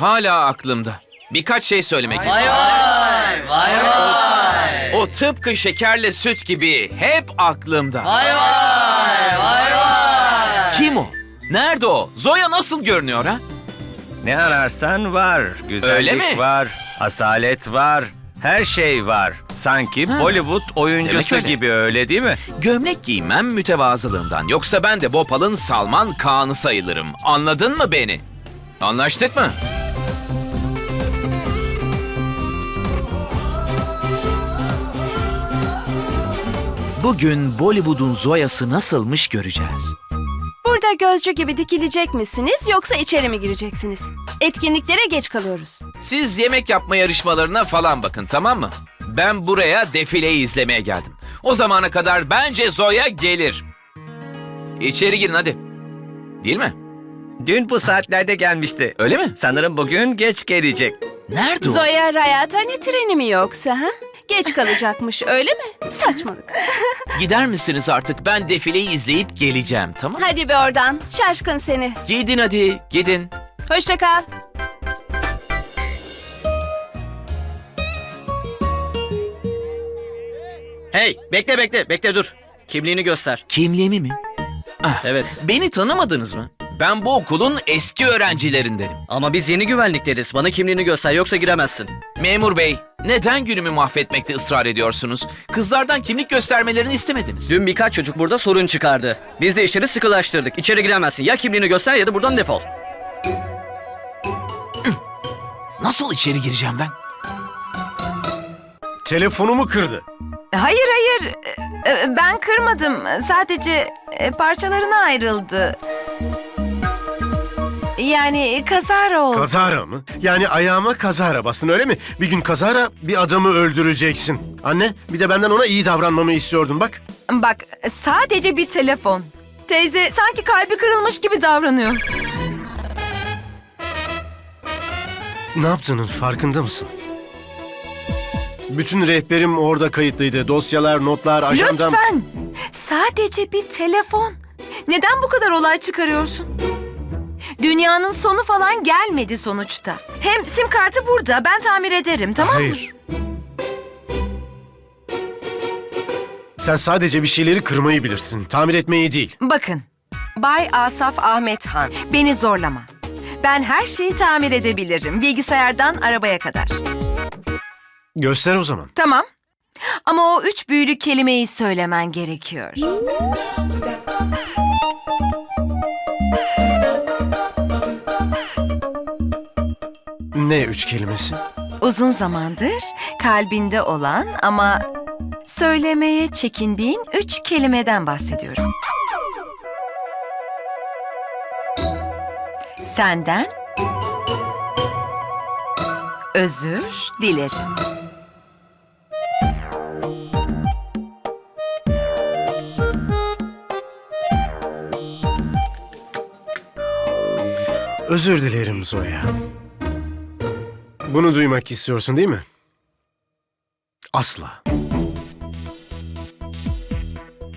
Hala aklımda. Birkaç şey söylemek istiyorum. Vay vay vay. O tıpkı şekerle süt gibi hep aklımda. Vay vay vay vay. Kim o? Nerede o? Zoya nasıl görünüyor ha? Ne ararsan var. Güzellik Öyle mi? var, asalet var, her şey var. Sanki Ha. Bollywood oyuncusu Demek öyle. gibi öyle değil mi? Gömlek giymem mütevazılığından. Yoksa ben de Bopal'ın Salman Kaan'ı sayılırım. Anladın mı beni? Anlaştık mı? Bugün Bollywood'un Zoya'sı nasılmış göreceğiz. Burada gözcü gibi dikilecek misiniz yoksa içeri mi gireceksiniz? Etkinliklere geç kalıyoruz. Siz yemek yapma yarışmalarına falan bakın tamam mı? Ben buraya defileyi izlemeye geldim. O zamana kadar bence Zoya gelir. İçeri girin hadi. Değil mi? Dün bu saatlerde gelmişti. Öyle mi? Sanırım bugün geç gelecek. Nerede o? Zoya Rayatani treni mi yoksa ha? Geç kalacakmış öyle mi? Saçmalık. Gider misiniz artık? Ben defileyi izleyip geleceğim tamam mı? Hadi be oradan. Şaşkın seni. Gidin hadi gidin. Hoşça kal. Hey bekle bekle bekle dur. Kimliğini göster. Kimliğimi mi? Ah, Evet. Beni tanımadınız mı? Ben bu okulun eski öğrencilerindenim. Ama biz yeni güvenlikleriz. Bana kimliğini göster yoksa giremezsin. Memur bey, neden günümü mahvetmekte ısrar ediyorsunuz? Kızlardan kimlik göstermelerini istemediniz. Dün birkaç çocuk burada sorun çıkardı. Biz de işleri sıkılaştırdık. İçeri giremezsin. Ya kimliğini göster ya da buradan defol. Nasıl içeri gireceğim ben? Telefonumu kırdı. Hayır hayır Ee, ben kırmadım sadece e, parçalarına ayrıldı. Yani kazara oldu. Kazara mı? Yani ayağıma kazara bastın öyle mi? Bir gün kazara bir adamı öldüreceksin. Anne bir de benden ona iyi davranmamı istiyordun bak. Bak sadece bir telefon. Teyze sanki kalbi kırılmış gibi davranıyor. Ne yaptığının farkında mısın? Bütün rehberim orada kayıtlıydı. Dosyalar, notlar, ajandam. Lütfen sadece bir telefon. Neden bu kadar olay çıkarıyorsun? Dünyanın sonu falan gelmedi sonuçta. Hem sim kartı burada ben tamir ederim tamam mı? Hayır. Sen sadece bir şeyleri kırmayı bilirsin. Tamir etmeyi değil. Bakın, Bay Asaf Ahmet Han, beni zorlama. Ben her şeyi tamir edebilirim, bilgisayardan arabaya kadar. Göster o zaman. Tamam. Ama o üç büyülü kelimeyi söylemen gerekiyor. Ne üç kelimesi? Uzun zamandır kalbinde olan ama söylemeye çekindiğin üç kelimeden bahsediyorum. Senden özür dilerim. Özür dilerim Zoya. Bunu duymak istiyorsun değil mi? Asla.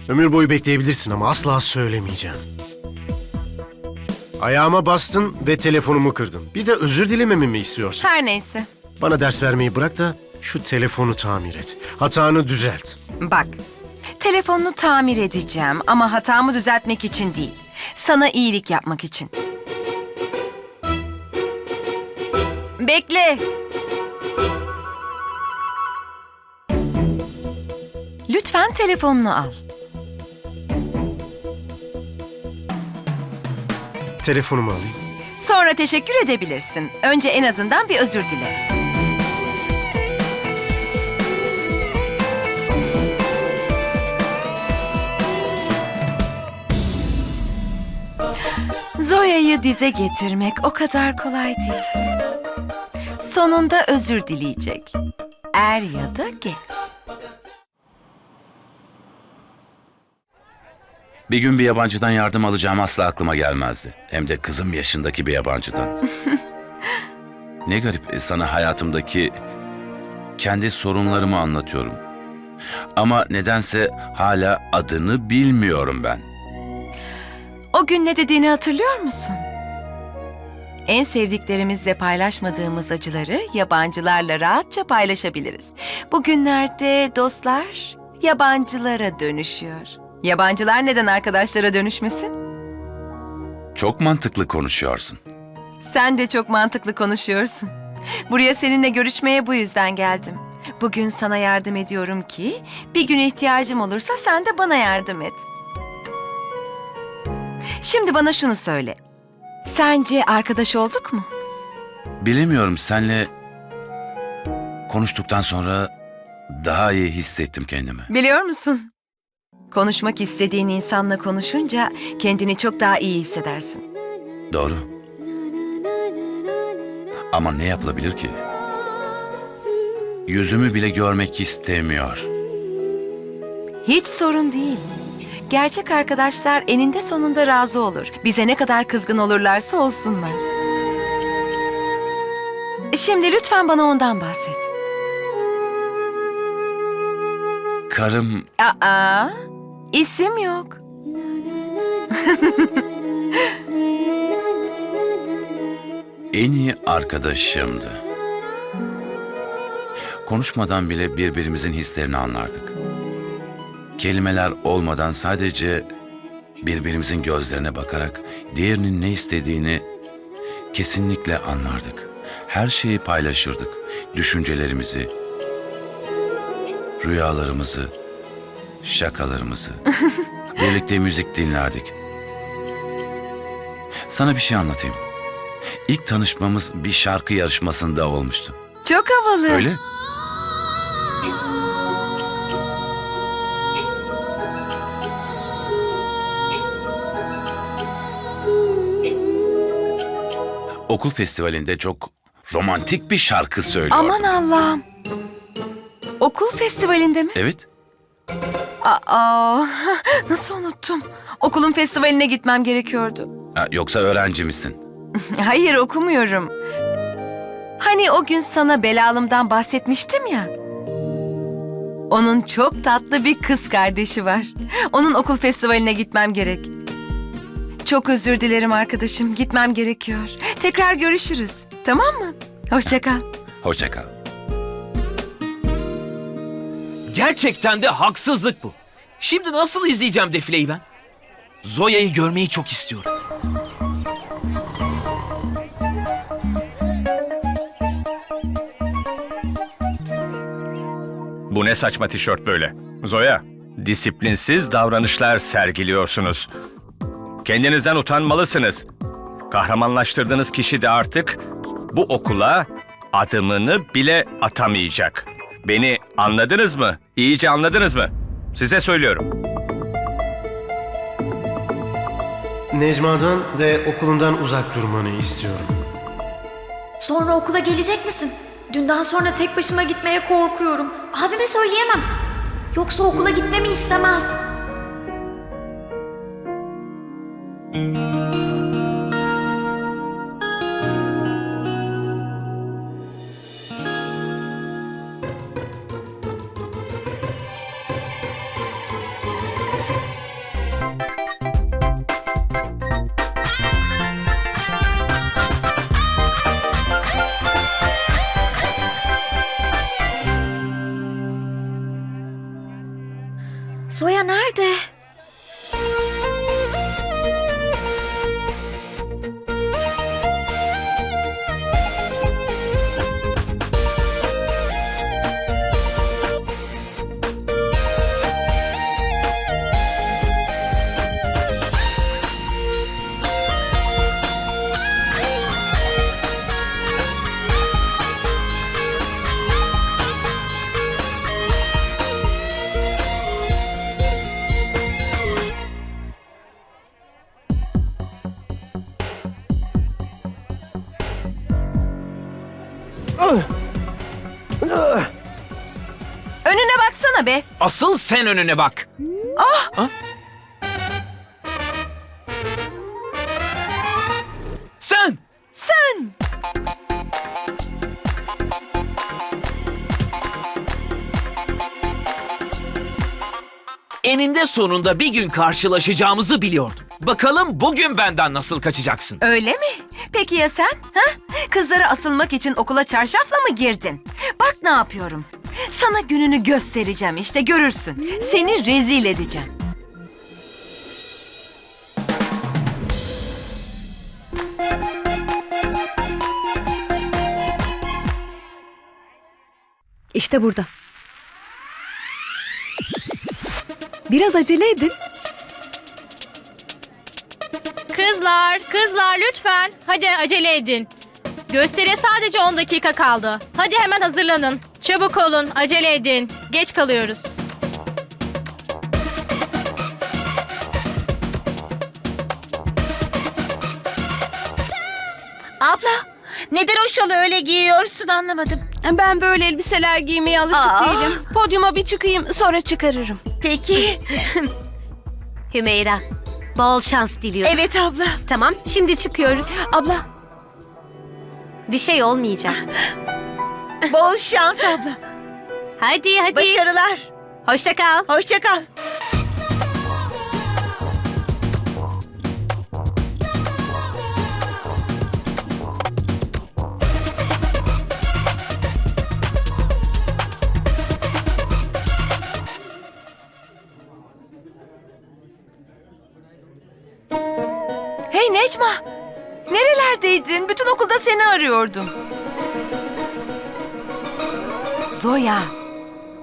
Ömür boyu bekleyebilirsin ama asla söylemeyeceğim. Ayağıma bastın ve telefonumu kırdın. Bir de özür dilememi mi istiyorsun? Her neyse. Bana ders vermeyi bırak da şu telefonu tamir et. Hatanı düzelt. Bak, telefonunu tamir edeceğim ama hatamı düzeltmek için değil. Sana iyilik yapmak için. Bekle. Lütfen telefonunu al. Telefonumu alayım. Sonra teşekkür edebilirsin. Önce en azından bir özür dile. Zoya'yı dize getirmek o kadar kolay değil. Sonunda özür dileyecek. Er ya da geç. Bir gün bir yabancıdan yardım alacağım asla aklıma gelmezdi. Hem de kızım yaşındaki bir yabancıdan. ne garip e, sana hayatımdaki kendi sorunlarımı anlatıyorum. Ama nedense hala adını bilmiyorum ben. O gün ne dediğini hatırlıyor musun? En sevdiklerimizle paylaşmadığımız acıları yabancılarla rahatça paylaşabiliriz. Bugünlerde dostlar yabancılara dönüşüyor. Yabancılar neden arkadaşlara dönüşmesin? Çok mantıklı konuşuyorsun. Sen de çok mantıklı konuşuyorsun. Buraya seninle görüşmeye bu yüzden geldim. Bugün sana yardım ediyorum ki bir gün ihtiyacım olursa sen de bana yardım et. Şimdi bana şunu söyle. Sence arkadaş olduk mu? Bilemiyorum senle konuştuktan sonra daha iyi hissettim kendimi. Biliyor musun? Konuşmak istediğin insanla konuşunca kendini çok daha iyi hissedersin. Doğru. Ama ne yapılabilir ki? Yüzümü bile görmek istemiyor. Hiç sorun değil. Gerçek arkadaşlar eninde sonunda razı olur. Bize ne kadar kızgın olurlarsa olsunlar. Şimdi lütfen bana ondan bahset. Karım Aa, isim yok. en iyi arkadaşımdı. Konuşmadan bile birbirimizin hislerini anlardık. Kelimeler olmadan sadece birbirimizin gözlerine bakarak diğerinin ne istediğini kesinlikle anlardık. Her şeyi paylaşırdık. Düşüncelerimizi, rüyalarımızı, şakalarımızı. Birlikte müzik dinlerdik. Sana bir şey anlatayım. İlk tanışmamız bir şarkı yarışmasında olmuştu. Çok havalı. Öyle? Okul festivalinde çok romantik bir şarkı söylüyordu. Aman Allah'ım. Okul festivalinde mi? Evet. Aa, nasıl unuttum? Okulun festivaline gitmem gerekiyordu. Ha, yoksa öğrenci misin? Hayır okumuyorum. Hani o gün sana belalımdan bahsetmiştim ya. Onun çok tatlı bir kız kardeşi var. Onun okul festivaline gitmem gerek. Çok özür dilerim arkadaşım. Gitmem gerekiyor. Tekrar görüşürüz. Tamam mı? Hoşça kal. Hoşça kal. Gerçekten de haksızlık bu. Şimdi nasıl izleyeceğim defileyi ben? Zoya'yı görmeyi çok istiyorum. Bu ne saçma tişört böyle? Zoya, disiplinsiz davranışlar sergiliyorsunuz. Kendinizden utanmalısınız. Kahramanlaştırdığınız kişi de artık bu okula adımını bile atamayacak. Beni anladınız mı? İyice anladınız mı? Size söylüyorum. Necma'dan ve okulundan uzak durmanı istiyorum. Sonra okula gelecek misin? Dünden sonra tek başıma gitmeye korkuyorum. Abime söyleyemem. Yoksa okula gitmemi istemez. Asıl sen önüne bak. Ah! Sen! Sen. Eninde sonunda bir gün karşılaşacağımızı biliyordum. Bakalım bugün benden nasıl kaçacaksın? Öyle mi? Peki ya sen? Ha? Kızlara asılmak için okula çarşafla mı girdin? Bak ne yapıyorum. Sana gününü göstereceğim işte görürsün. Seni rezil edeceğim. İşte burada. Biraz acele edin. Kızlar, kızlar lütfen. Hadi acele edin. Gösteriye sadece 10 dakika kaldı. Hadi hemen hazırlanın. Çabuk olun, acele edin. Geç kalıyoruz. Abla neden o şalı öyle giyiyorsun anlamadım. Ben böyle elbiseler giymeye alışık Aa. değilim. Podyuma bir çıkayım sonra çıkarırım. Peki. Hümeyra, bol şans diliyorum. evet abla. Tamam, şimdi çıkıyoruz. Abla Bir şey olmayacak. Bol şans abla. Hadi, hadi. Başarılar. Hoşça kal. Hoşça kal. Hey Necma! Nerelerdeydin? Bütün okulda seni arıyordum. Zoya,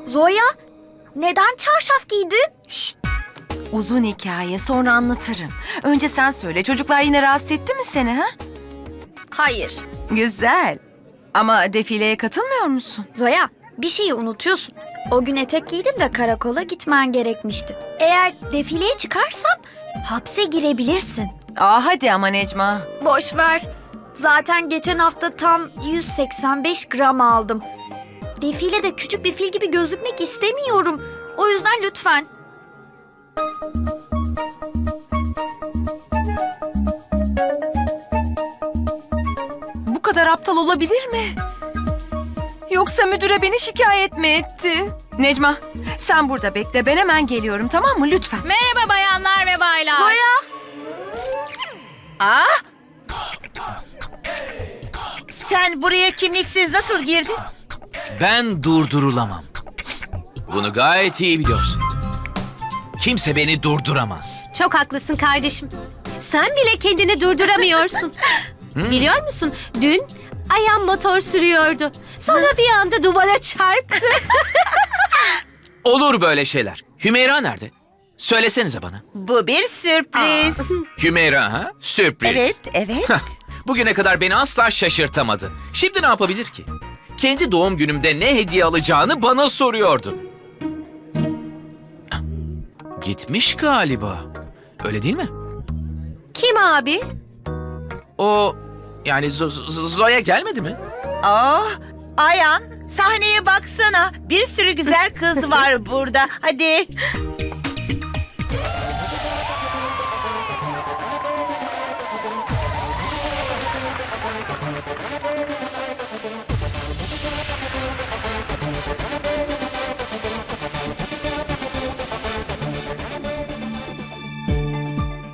Zoya, neden çarşaf giydin? şşt! Uzun hikaye sonra anlatırım. Önce sen söyle. Çocuklar yine rahatsız etti mi seni ha? Hayır. Güzel. Ama defileye katılmıyor musun? Zoya, bir şeyi unutuyorsun. O gün etek giydim de karakola gitmen gerekmişti. Eğer defileye çıkarsam hapse girebilirsin. Aa hadi ama Necma. Boş ver. Zaten geçen hafta tam 185 gram aldım. Defilede küçük bir fil gibi gözükmek istemiyorum. O yüzden lütfen. Bu kadar aptal olabilir mi? Yoksa müdüre beni şikayet mi etti? Necma, sen burada bekle. Ben hemen geliyorum tamam mı? Lütfen. Merhaba bayanlar ve baylar. Zoya, Aa! Sen buraya kimliksiz nasıl girdin? Ben durdurulamam. Bunu gayet iyi biliyorsun. Kimse beni durduramaz. Çok haklısın kardeşim. Sen bile kendini durduramıyorsun. Biliyor musun? Dün ayağım motor sürüyordu. Sonra bir anda duvara çarptı. Olur böyle şeyler. Hümeyra nerede? Söylesenize bana. Bu bir sürpriz. Hümeyra ha? Sürpriz. Evet, evet. Bugüne kadar beni asla şaşırtamadı. Şimdi ne yapabilir ki? Kendi doğum günümde ne hediye alacağını bana soruyordu. Gitmiş galiba. Öyle değil mi? Kim abi? O yani Zo- Zo- Zoya gelmedi mi? Aa, Ayan, sahneye baksana. Bir sürü güzel kız var burada. Hadi.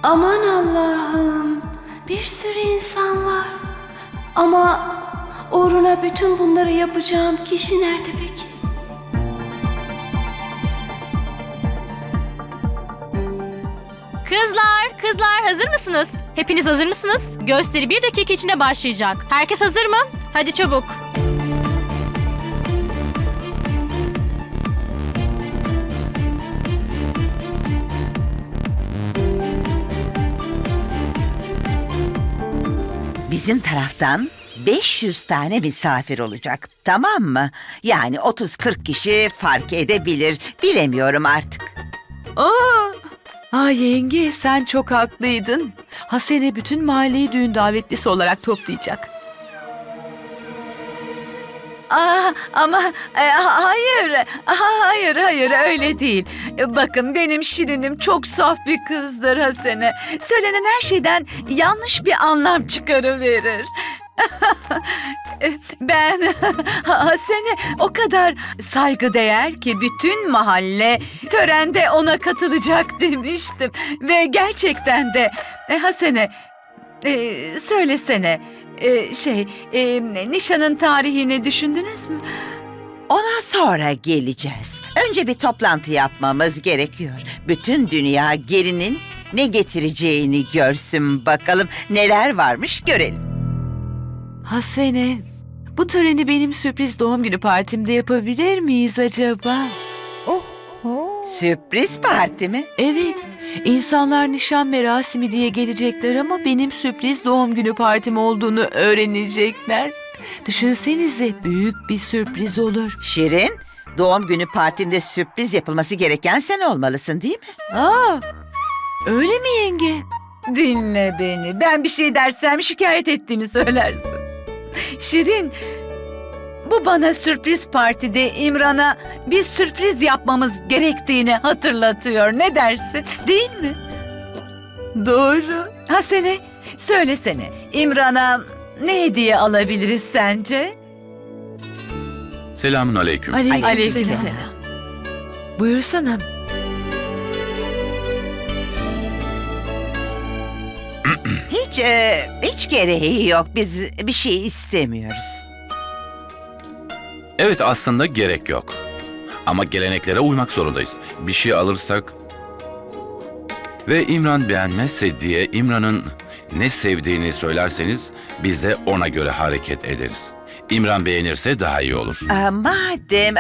Aman Allah'ım bir sürü insan var. Ama uğruna bütün bunları yapacağım kişi nerede peki? Kızlar, kızlar hazır mısınız? Hepiniz hazır mısınız? Gösteri bir dakika içinde başlayacak. Herkes hazır mı? Hadi çabuk. Bizim taraftan 500 tane misafir olacak. Tamam mı? Yani 30-40 kişi fark edebilir. Bilemiyorum artık. Aa, Aa yenge sen çok haklıydın. Hasene bütün mahalleyi düğün davetlisi olarak toplayacak. Aa, ama e, hayır, hayır, hayır öyle değil. E, Bakın benim Şirinim çok saf bir kızdır Hasene. Söylenen her şeyden yanlış bir anlam çıkarıverir. E, ben Hasene o kadar saygıdeğer ki bütün mahalle törende ona katılacak demiştim. Ve gerçekten de e, Hasene Ee, söylesene. Ee, şey, e, nişanın tarihini düşündünüz mü? Ona sonra geleceğiz. Önce bir toplantı yapmamız gerekiyor. Bütün dünya gelinin ne getireceğini görsün bakalım. Neler varmış görelim. Hasene, bu töreni benim sürpriz doğum günü partimde yapabilir miyiz acaba? Sürpriz parti mi? Evet, insanlar nişan merasimi diye gelecekler ama benim sürpriz doğum günü partim olduğunu öğrenecekler. Düşünsenize büyük bir sürpriz olur. Şirin, doğum günü partinde sürpriz yapılması gereken sen olmalısın değil mi? Aa, öyle mi yenge? Dinle beni. Ben bir şey dersem şikayet ettiğini söylersin. Şirin, bu bana sürpriz partide İmran'a bir sürpriz yapmamız gerektiğini hatırlatıyor. Ne dersin? Değil mi? Doğru. Hasene, söylesene. İmran'a ne hediye alabiliriz sence? Selamun aleyküm. Aleykümselam. Aleykümselam. Buyursana. Hiç, e, hiç gereği yok. Biz bir şey istemiyoruz. Evet aslında gerek yok. Ama geleneklere uymak zorundayız. Bir şey alırsak ve İmran beğenmezse diye İmran'ın ne sevdiğini söylerseniz biz de ona göre hareket ederiz. İmran beğenirse daha iyi olur. Aa, madem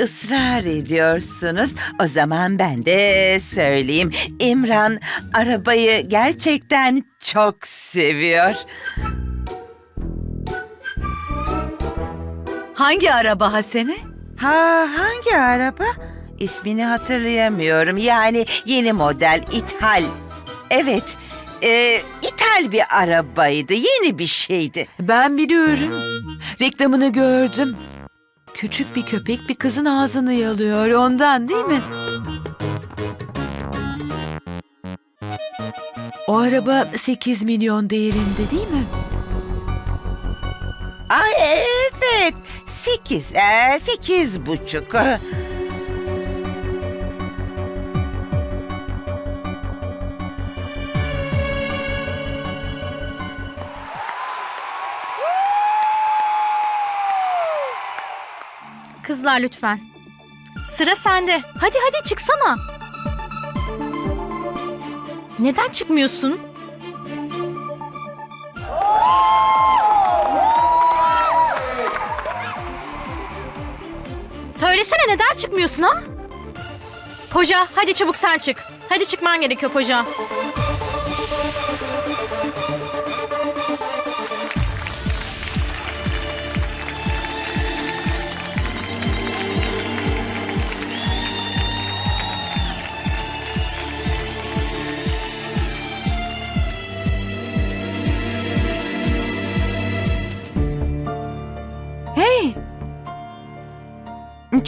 ısrar ediyorsunuz, o zaman ben de söyleyeyim. İmran arabayı gerçekten çok seviyor. Hangi araba Hasene? Ha hangi araba? İsmini hatırlayamıyorum. Yani yeni model ithal. Evet, e, ithal bir arabaydı. Yeni bir şeydi. Ben biliyorum. Reklamını gördüm. Küçük bir köpek bir kızın ağzını yalıyor ondan değil mi? O araba 8 milyon değerinde değil mi? Ay evet. Sekiz, e, sekiz buçuk. Kızlar lütfen. Sıra sende. Hadi hadi çıksana. Neden çıkmıyorsun? Söylesene neden çıkmıyorsun ha? Poja hadi çabuk sen çık. Hadi çıkman gerekiyor Poja. Hey!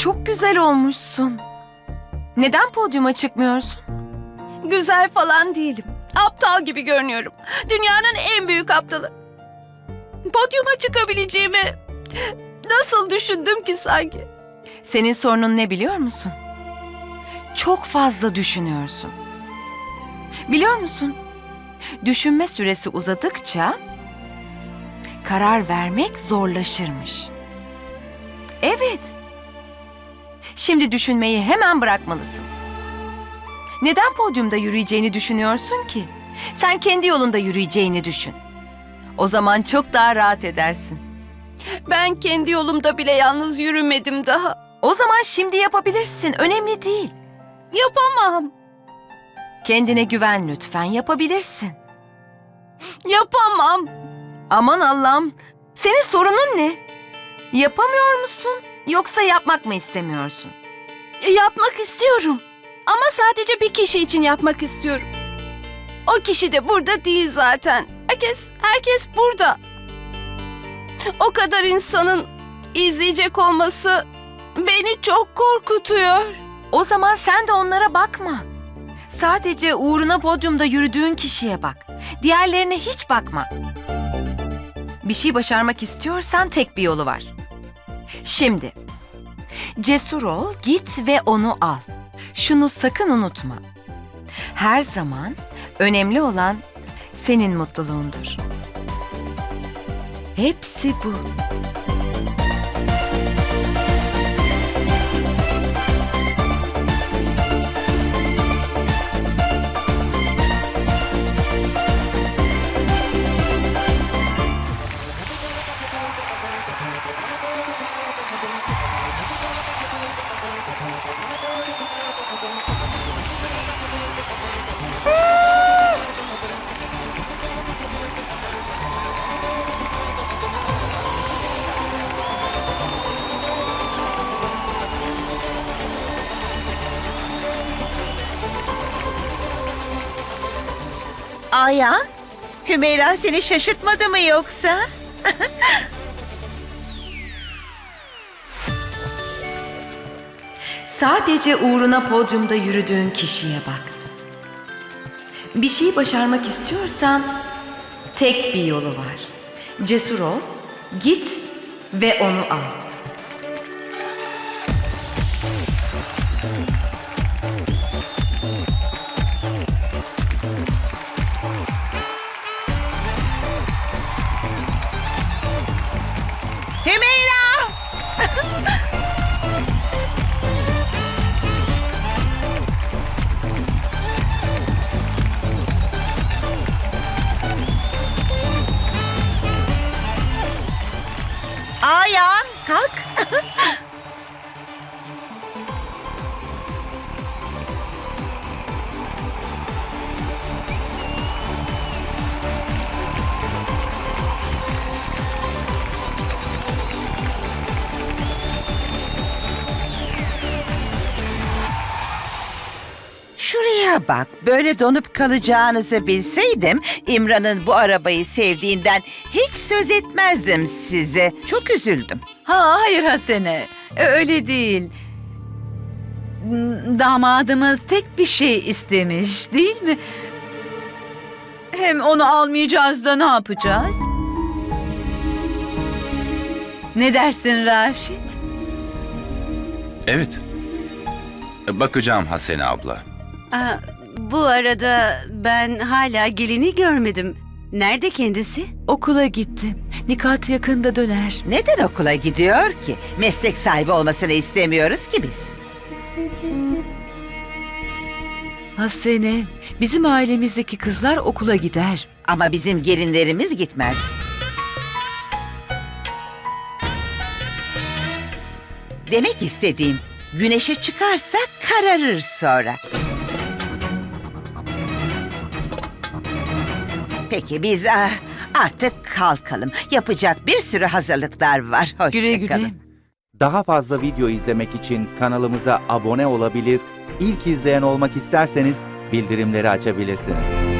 Çok güzel olmuşsun. Neden podyuma çıkmıyorsun? Güzel falan değilim. Aptal gibi görünüyorum. Dünyanın en büyük aptalı. Podyuma çıkabileceğimi nasıl düşündüm ki sanki? Senin sorunun ne biliyor musun? Çok fazla düşünüyorsun. Biliyor musun? Düşünme süresi uzadıkça karar vermek zorlaşırmış. Şimdi düşünmeyi hemen bırakmalısın. Neden podyumda yürüyeceğini düşünüyorsun ki? Sen kendi yolunda yürüyeceğini düşün. O zaman çok daha rahat edersin. Ben kendi yolumda bile yalnız yürümedim daha. O zaman şimdi yapabilirsin. Önemli değil. Yapamam. Kendine güven lütfen. Yapabilirsin. Yapamam. Aman Allah'ım. Senin sorunun ne? Yapamıyor musun? Yoksa yapmak mı istemiyorsun? Yapmak istiyorum. Ama sadece bir kişi için yapmak istiyorum. O kişi de burada değil zaten. Herkes, herkes burada. O kadar insanın izleyecek olması beni çok korkutuyor. O zaman sen de onlara bakma. Sadece uğruna podyumda yürüdüğün kişiye bak. Diğerlerine hiç bakma. Bir şey başarmak istiyorsan tek bir yolu var. Şimdi cesur ol, git ve onu al. Şunu sakın unutma. Her zaman önemli olan senin mutluluğundur. Hepsi bu. Hümeyra seni şaşırtmadı mı yoksa? Sadece uğruna podyumda yürüdüğün kişiye bak. Bir şey başarmak istiyorsan tek bir yolu var. Cesur ol, git ve onu al. Şuraya bak, böyle donup kalacağınızı bilseydim İmran'ın bu arabayı sevdiğinden hiç söz etmezdim size. Çok üzüldüm. Ha hayır Hasene. Öyle değil. Damadımız tek bir şey istemiş değil mi? Hem onu almayacağız da ne yapacağız? Ne dersin Raşit? Evet. Bakacağım Hasene abla. Bu arada ben hala gelini görmedim. Nerede kendisi? Okula gitti. Nikat yakında döner. Neden okula gidiyor ki? Meslek sahibi olmasını istemiyoruz ki biz. Hasene, bizim ailemizdeki kızlar okula gider. Ama bizim gelinlerimiz gitmez. Demek istediğim güneşe çıkarsa kararır sonra. Peki biz ah, artık kalkalım. Yapacak bir sürü hazırlıklar var. Hoşçakalın. Güle güle. Daha fazla video izlemek için kanalımıza abone olabilir, ilk izleyen olmak isterseniz bildirimleri açabilirsiniz.